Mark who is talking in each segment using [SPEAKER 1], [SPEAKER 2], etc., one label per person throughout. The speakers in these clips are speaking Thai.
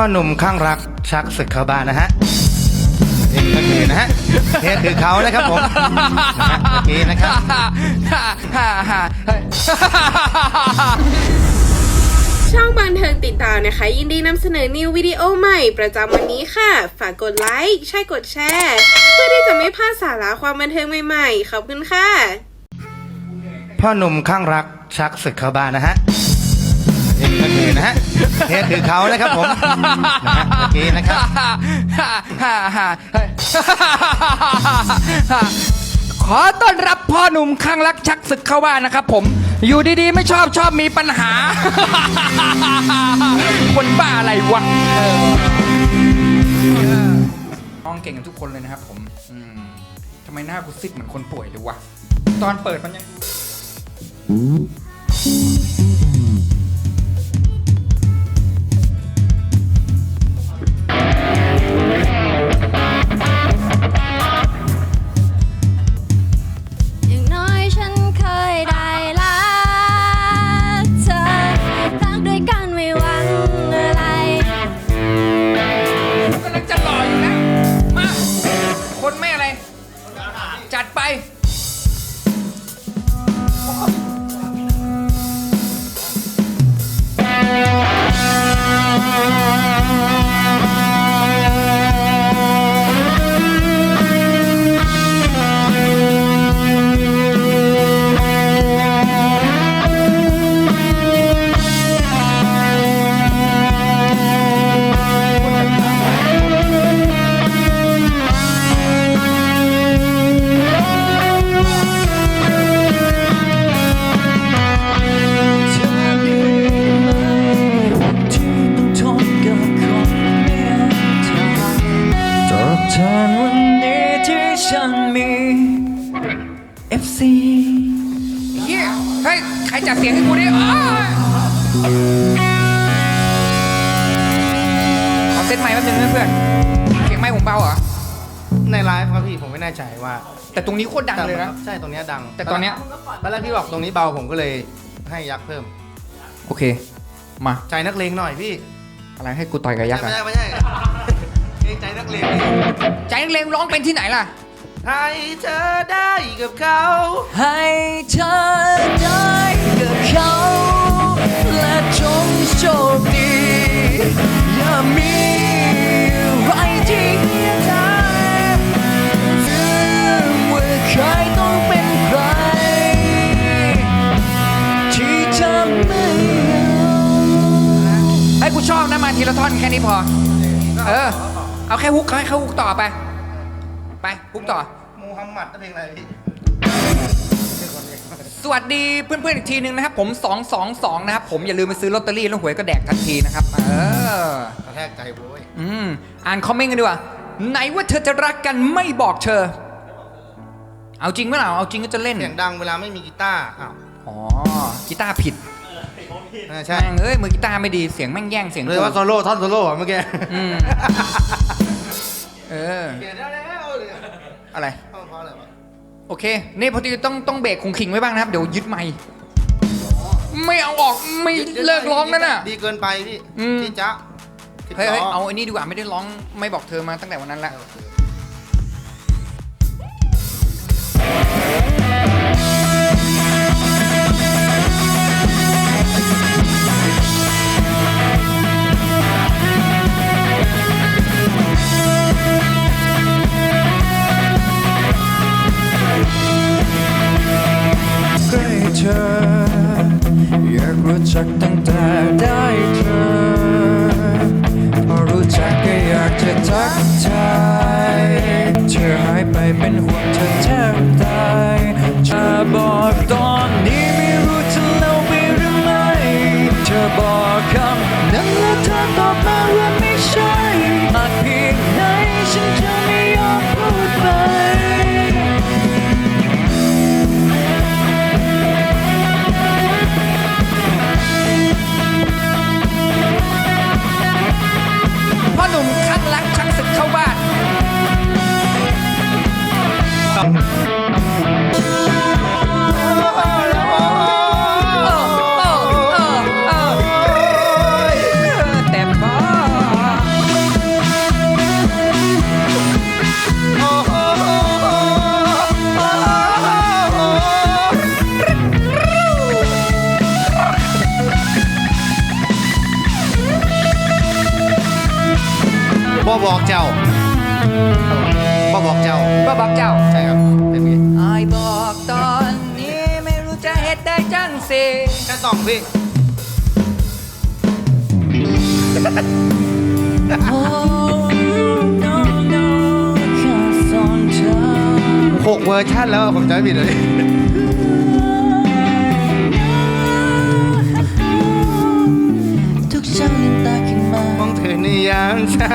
[SPEAKER 1] พ่อหนุ่มข้างรักชักศึกเข้าบ้านนะฮะนี่ก็คือนะฮะเทสคือเขานะครับผมนะฮะเมื่อกี้นะครับ
[SPEAKER 2] ช่องบันเทิงติดตามนะคะ ยินดีนำเสนอนิววิดีโอใหม่ประจำวันนี้ค่ะ ฝากกดไลค์ใช่กดแชร์ เพื่อที่จะไม่พลาดสาระความบันเทิงใหม่ๆ ขอบคุณค่ะ
[SPEAKER 1] พ่อหนุ่มข้างรักชักศึกเข้าบ้านนะฮะนี่ก็คื อนะฮะเทสคือเขานะครับผมนะฮะเมื่อกี้นะครับ
[SPEAKER 3] ขอต้อนรับพ่อหนุ่มข้างรักชักศึกเข้าบ้านนะครับผม อยู่ดีๆ ไม่ชอบชอบมีปัญหา คนบ้าอะไรวะเออน้องเก่งกันทุกคนเลยนะครับผมอืมทำไมหน้ากูซิดเหมือนคนป่วยเลยวะ ตอนเปิดมันยัง
[SPEAKER 4] อย่าง นึง
[SPEAKER 3] นะ
[SPEAKER 5] เพื่
[SPEAKER 3] อนเสียงไมค์ผมเบาเหรอ
[SPEAKER 1] ในไลฟ์ครับพี่ผมไม่แน่ใจว่า
[SPEAKER 3] แต่ตรงนี้โคตรดังเลยนะ
[SPEAKER 1] ใช่ตรงเนี้ยดัง
[SPEAKER 3] แต่ตอนเนี้ย
[SPEAKER 1] ตอนแรกพี่บอกตรงนี้เบาผมก็เลยให้ยักษ์เพิ่ม
[SPEAKER 3] โอเค มา
[SPEAKER 1] ใจนักเลงหน่อยพี่
[SPEAKER 3] อะไรให้กูต่อยกับยักษ์
[SPEAKER 1] ไม่
[SPEAKER 3] อะ
[SPEAKER 1] ใช่ไม่ใช่เกรงใจนักเลงพี่
[SPEAKER 3] ใจนักเลงร้องเป็นที่ไหนล่ะ
[SPEAKER 1] ให้เธอได้กับเขา
[SPEAKER 5] ให้เธอ ทีละ
[SPEAKER 3] ท่อนแค่นี้พอ เออ เอาแค่ฮุกให้เขาฮุกต่อไป ไปฮุกต่อ
[SPEAKER 1] มูฮัมหมัดนั่นเพลงอะไรพี่
[SPEAKER 3] สวัสดีเพื่อนๆอีกทีหนึ่งนะครับ ผม 222 นะครับ ผมอย่าลืมไปซื้อลอตเตอรี่แล้วหวยก็แดกทันทีนะครับ เออ
[SPEAKER 1] กระแทกใจโว้ย
[SPEAKER 3] อืมอ่านคอมเมนต์กันดีกว่าไหนว่าเธอจะรักกันไม่บอกเธอ เอาจริงเมื่อไหร่เอาจริงก็จะเล่น
[SPEAKER 1] เสียงดังเวลาไม่มีกีตาร์อ้าว
[SPEAKER 3] อ๋อกีตาร์ผิด
[SPEAKER 1] อ่าใช่
[SPEAKER 3] แม่งเอ้ยมือกีตาร์ไม่ดีเสียงแม่งแย่งเสียง
[SPEAKER 1] เลย
[SPEAKER 3] กู
[SPEAKER 1] ว่าโซโล่ท่อนโซโล่อะเมื่อกี้
[SPEAKER 3] อืมเออ
[SPEAKER 1] เปลี่ยนได้แล้วเลย
[SPEAKER 3] อะไร
[SPEAKER 1] เอาเพราะอะไรวะ
[SPEAKER 3] โอเค นี่พอดีต้องต้องเบรกคงขิงไว้บ้างนะครับ เดี๋ยวยึดไมค์ไม่เอาออกไม่เลิกร้องนั่นน่ะ
[SPEAKER 1] ดีเกินไปพี่
[SPEAKER 3] อืม
[SPEAKER 1] ที่จ๊ะสิบ
[SPEAKER 3] เฮ้ยเฮ้ย
[SPEAKER 1] ล้
[SPEAKER 3] เอาอันนี้ดีกว่าไม่ได้ร้องไม่บอกเธอมาตั้งแต่วันนั้นละ
[SPEAKER 5] ใกักตั้งแต่ได้เธอพอรู้จักก็อยากจะทักทายเธอหายไปเป็นห่วงเธอแทบตายจะบอกตอนนี้ไม่รู้จะเล่าไปหรือไม่เธอบอกคำนั้นแล้วเธอตอบมาว่าไม่ใช่มากเพียงไหนฉันจะ
[SPEAKER 3] ฮ็ดได้จังสิ
[SPEAKER 1] แค่สองพี่หกเวอร์ชันแล้วผมจำไม่ผิดเลย
[SPEAKER 5] ทุกเช้าลืมตาขึ้นมาม
[SPEAKER 1] องเธอในยามเช้า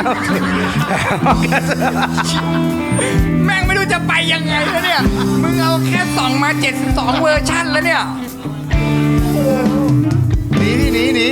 [SPEAKER 3] แม่งไม่รู้จะไปยังไงแล้วเนี่ย มึงเอาแค่สองมา 72 เวอร์ชันแล้วเนี่ย
[SPEAKER 1] หนีพี่หนีหนี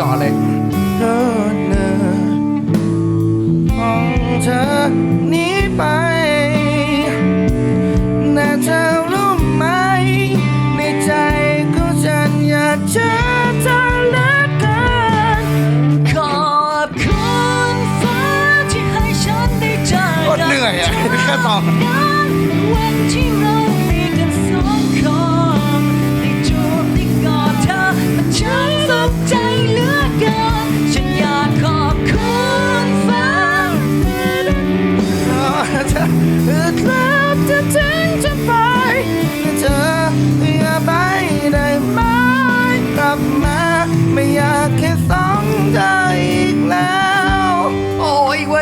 [SPEAKER 5] ต่อเลยมึ
[SPEAKER 3] งต่อเลยเลิ
[SPEAKER 1] ศเนอมองเธอหนีไปแต่เธอรู้ไหม ในใจของฉันอยากเจอเธอเหลือเกิน
[SPEAKER 5] ขอบคุณฟ้าที่ให้ฉันได้เจอ
[SPEAKER 1] โคตรเหนื่อยอะแค่สอง
[SPEAKER 5] นั้นวันที่เรา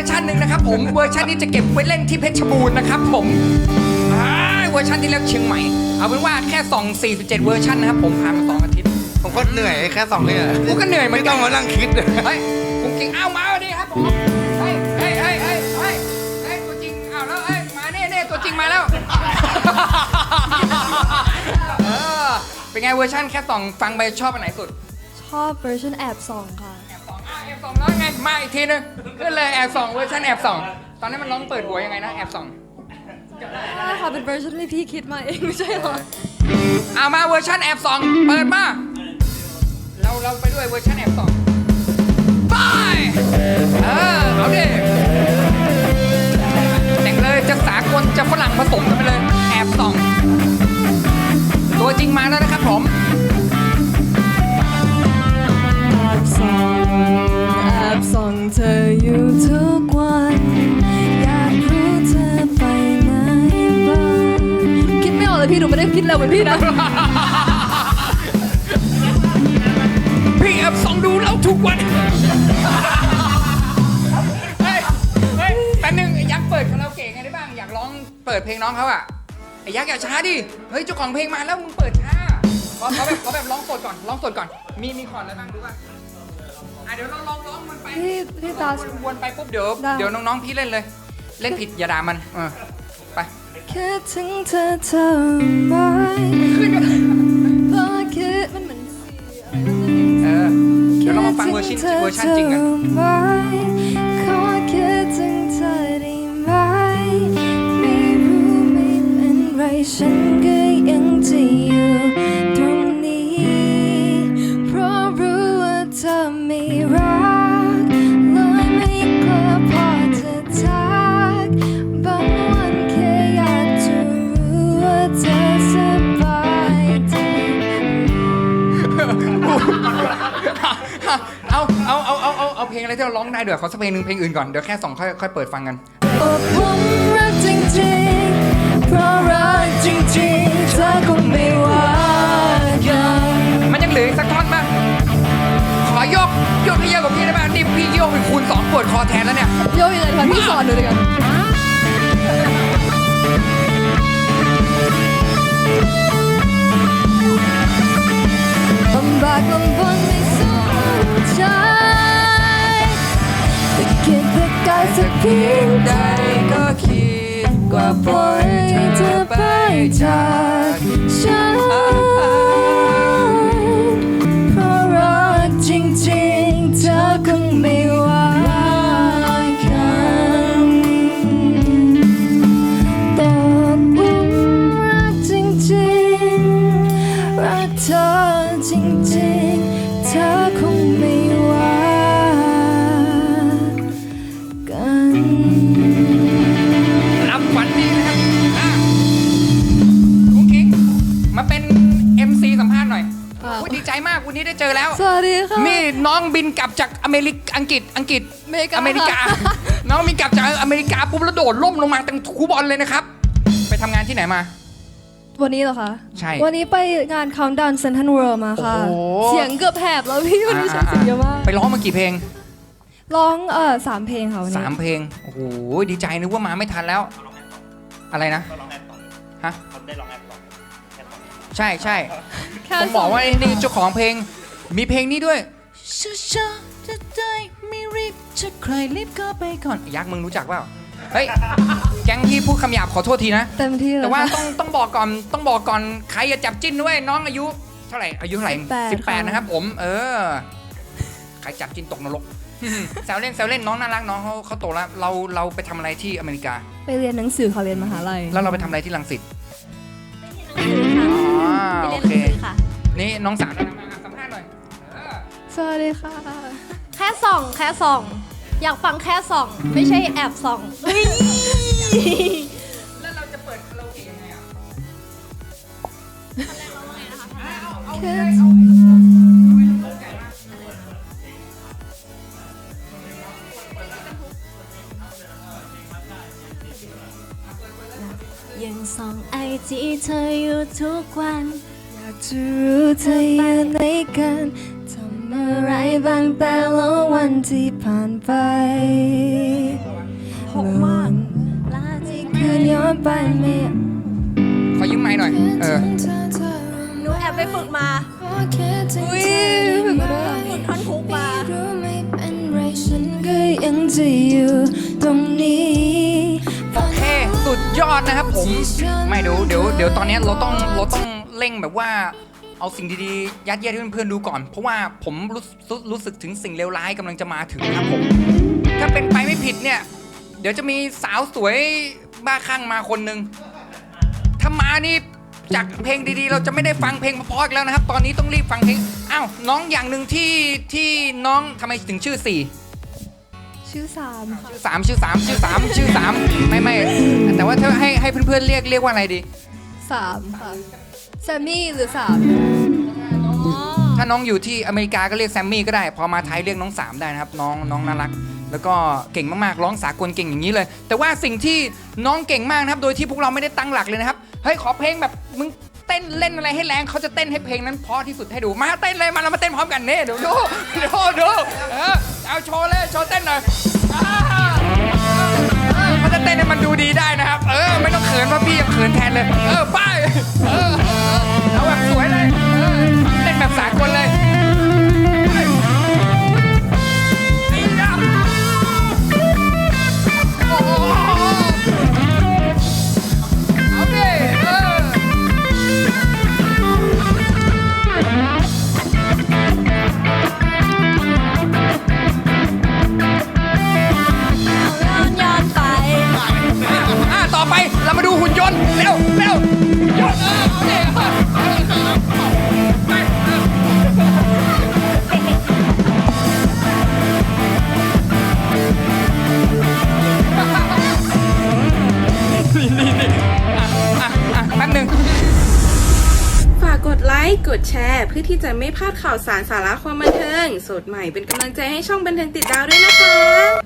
[SPEAKER 1] ร์
[SPEAKER 3] ชันหนึ่งนะครับผมเวอร์ชันนี้จะเก็บไว้เล่นที่เพชรบูรณ์นะครับผมอ่าเวอร์ชันที่แล้วเชียงใหม่เอาเป็นว่าแค่ส่อง47เวอร์ชันนะครับผมผ่านมาสองอาทิตย์
[SPEAKER 1] ผมก็เหนื่อยแค่สองเนี่ย
[SPEAKER 3] กูก็เหนื่อยเหมื
[SPEAKER 1] ไม่
[SPEAKER 3] อนกั
[SPEAKER 1] ต้อนงมานั่งคิดเลย
[SPEAKER 3] เฮ้ยคุณจริงอ้าวมาดิครับผมเฮ้ยเฮ้ยเฮ้ยเฮ้ยเฮ้ยเฮ้ยตัวจริงอ้าวแล้วเฮ้ยมาเน่เน่ตัวจริงมาแล้วเออเป็นไงเวอร์ชันแค่สองฟังไปชอบอันไหนสุด
[SPEAKER 4] ชอบเวอร์ชันแอบส่องค่ะ
[SPEAKER 3] แอบส องอะแอบสองแล้วไงมาอีกทีนึงขึ้นเลยแอบสองเวอร์ชันแอบสองตอนนี้มันร้องเปิดหัวยังไงนะแอบสอง
[SPEAKER 4] ใช่ค่ะเป็นเวอร์ชันที่พี่คิดมาเองไม่ใช่เหรอ
[SPEAKER 3] เอามาเวอร์ชันแอบสองเปิดมาเราเราไปด้วยเวอร์ชันแอบสองไปเออเอาดิแต่งเลยจะสากลจะฝรั่งผสมกันไปเลยแอบสองตัวจริงมาแล้วนะครับผม
[SPEAKER 4] เร็วเหมือนพี่นะ
[SPEAKER 3] พี่แอบส่องดูเราทุกวันเฮ้ยเฮ้ยแต่หนึ่งไอ้ยักษ์เปิดคาราโอเกะไงได้บ้าง อยากร้องเปิดเพลงน้องเขาอะไอ้ยักษ์อย่าช้าดิ เฮ้ยเจ้าของเพลงมาแล้วมึงเปิดช้าขอเขาแบบเขาแบบร้องสดก่อนร้องสดก่อน มีมีคอร์ดอะไรบ้างดูป่ะอะเดี๋ยวเราลองร้องมันไป
[SPEAKER 4] พี่พี่ตา
[SPEAKER 3] วนไปปุ๊บเดี๋ยว
[SPEAKER 4] ได้
[SPEAKER 3] เดี๋ยวน้องๆพี่เล่นเลย เล่นผิดอย่าด่ามันเออไป
[SPEAKER 4] คิดถึงเธอเท่าไหร่เพราะคิดมันเหมือนเสียง
[SPEAKER 3] เออเดี๋ยวเรามาฟังเวอร์ชันเวอร์ชันจริงกัน
[SPEAKER 4] ขอคิดถึงเธอได้ไหมไม่รู้ไม่เป็นไรฉัน เอาเอา
[SPEAKER 3] เอาเอาเพลงอะไรที่เราร้องได้เดี๋ยวขอสักเพลงหนึ่งเพลงอื่นก่อนเดี๋ยวแค่สองค่อยค่อยเปิดฟังกัน
[SPEAKER 4] อกผมรักจริงๆเพราะรักจริงๆเธอคงไม่ว่ากัน
[SPEAKER 3] มันยังเหลืออีกสักท่อนบ้างขอยกยกให้เยอะกว่าพี่ได้บ้างนี่พี่โยกเป็นคูณสองปวดคอแทนแล้วเนี่ย
[SPEAKER 4] โยกยังไงคะพี่สอนหนูเลยกันลำบากลำบนไม่สน ทิ้งใด
[SPEAKER 3] ก็คิดกว่าปล่อ
[SPEAKER 4] ย
[SPEAKER 3] เธอไปจา
[SPEAKER 4] กฉันเพราะรักจริงๆเธอคงไม่ว่ากันแต่ว่า
[SPEAKER 3] รักจริงๆรักเธอจริงๆเธอ
[SPEAKER 4] ค
[SPEAKER 3] งไม่ เจอแล้ว
[SPEAKER 4] สวัสดีค่ะ
[SPEAKER 3] นี่น้องบินกลับจากอเมริกอังกฤษอังกฤษ
[SPEAKER 4] อเมริกา
[SPEAKER 3] อเมริกา น้องบินกลับจากอเมริกาปุ๊บแล้วโดดล่มลงมาตั้งคูบอลเลยนะครับ ไปทำงานที่ไหนมา
[SPEAKER 4] วันนี้เหรอคะ
[SPEAKER 3] ใช่
[SPEAKER 4] วันนี้ไปงาน Countdown Central World มาค่ะ
[SPEAKER 3] โอ้โห
[SPEAKER 4] เสียงเกือบแหบแล้วพี่วันนี้ใช้เสียงเยอะมาก
[SPEAKER 3] ไปร้องมากี่เพลง
[SPEAKER 4] ร้องเออสามเพลงค่ะวันนี้
[SPEAKER 3] สามเพลงโอ้โหดีใจนึกว่ามาไม่ทันแล้ว อะไรนะฮะใช่ใช่
[SPEAKER 4] แค่
[SPEAKER 3] ต้องบอกว่า
[SPEAKER 4] สง
[SPEAKER 3] นี่เจ้าของเพลง มีเพลงนี้ด้วย
[SPEAKER 5] ช้าๆจะได้ไม่รีบจะใครรีบก็ไปก่อน
[SPEAKER 3] ยักษ์มึงรู้จักเปล่าเฮ้ยแก๊งที่พูดคำหยาบขอโทษทีนะ
[SPEAKER 4] เต็มที่เลย
[SPEAKER 3] แต่ว่า
[SPEAKER 4] ค่ะ
[SPEAKER 3] ต้องต้องบอกก่อนต้องบอกก่อนใครอย่าจับจิ้นด้วยน้องอายุเท่าไหร่อายุเท่าไหร่
[SPEAKER 4] 18
[SPEAKER 3] สิบแปด
[SPEAKER 4] ค่ะ
[SPEAKER 3] นะครับ ผม เออใครจับจิ้นตกนรกแซวเล่นแซวเล่นน้องน่ารักน้องเขาเขาโตแล้วเราเราไปทำอะไรที่อเมริกา
[SPEAKER 4] ไปเรียนหนังสือค่ะเรียนมหาลัย
[SPEAKER 3] แล้วเราไปทำอะไรที่ลังสิต
[SPEAKER 4] หนังสือค่ะ
[SPEAKER 3] อ๋อ
[SPEAKER 4] ไป
[SPEAKER 3] โอ
[SPEAKER 4] เรียนห
[SPEAKER 3] เค
[SPEAKER 4] นังสือค่ะ
[SPEAKER 3] นี่น้องสาวเรามาสัมภาษณ์หน่อยเออ
[SPEAKER 4] สวัสดีค่ะ
[SPEAKER 6] แค่ส่อง แค่ส่อง อยากฟังแค่ส่อง ไม่ใช่แอบส่อง
[SPEAKER 3] แล้วเราจะเปิดคาราโอเกะยังไงอะ
[SPEAKER 6] ยังส่องไอจีเธออยู่ทุกวัน
[SPEAKER 4] อยากจะรู้เธออยู่ไหนกันทำ อะไรบ้างแต่ละวันที่ผ่านไป
[SPEAKER 6] หกมากลาจริง
[SPEAKER 4] คืนย้อนไปไม่
[SPEAKER 3] ขอยืมไม้หน่อย เออ
[SPEAKER 6] หนูแอบไปฝึกมา
[SPEAKER 4] อุ้ยฝึกมาด้วย
[SPEAKER 6] ฝึกท่อนฮุกมา
[SPEAKER 4] รู้ไม่เป็นไรฉันก็ยังจะอยู่ตรงนี้
[SPEAKER 3] โอเค สุดยอดนะครับผม ไม่เดี๋ยวเดี๋ยวเดี๋ยวตอนนี้เราต้องเราต้องเร่งแบบว่า เอาสิ่งดีๆยัดเยียดให้เพื่อนๆดูก่อน เพราะว่าผมรู้รู้รู้สึกถึงสิ่งเลวร้ายกำลังจะมาถึงนะครับผม ถ้าเป็นไปไม่ผิดเนี่ย เดี๋ยวจะมีสาวสวยบ้าคลั่งมาคนหนึ่งถ้ามานี่จากเพลงดีๆ เราจะไม่ได้ฟังเพลงเพราะๆอีกแล้วนะครับ ตอนนี้ต้องรีบฟังเพลงอ้าวน้องอย่างหนึ่งที่ที่น้องทำไมถึงชื่อสี่
[SPEAKER 4] ชื่อสามค่ะ
[SPEAKER 3] ชื่อสามชื่อสามชื่อสามชื่อสามไม่ไม่แต่ว่าถ้าให้ให้เพื่อนๆเรียกเรียกว่าอะไรดี
[SPEAKER 4] สามค่ะ แซมมี่หรือสาม
[SPEAKER 3] ถ้าน้องอยู่ที่อเมริกาก็เรียกแซมมี่ก็ได้ พอมาไทยเรียกน้องสามได้นะครับ น้องน้องน่ารัก แล้วก็เก่งมากๆ ร้องสากลเก่งอย่างนี้เลย แต่ว่าสิ่งที่น้องเก่งมากนะครับ โดยที่พวกเราไม่ได้ตั้งหลักเลยนะครับ เฮ้ย ขอเพลงแบบมึงเต้นเล่นอะไรให้แรงเขาจะเต้นให้เพลงนั้นเพราะที่สุดให้ดู มาเต้นเลยมาเรามาเต้นพร้อมกันเน่เดี๋ยวดูดูดูเออเอาโชว์เลยโชว์เต้นหน่อยเขาจะเต้นให้มันดูดีได้นะครับ เออไม่ต้องเขินเพราพี่ยังเขินแทนเลย เออไป นเร็วเร็วยนเออเอาดิเออเออเออไปเออนี่นี่นี่อะอะแป๊บนึง
[SPEAKER 2] ฝากกดไลค์ กดแชร์ เพื่อที่จะไม่พลาดข่าวสารสาระความบันเทิง สดใหม่เป็นกำลังใจให้ช่องบันเทิงติดดาวด้วยนะคะ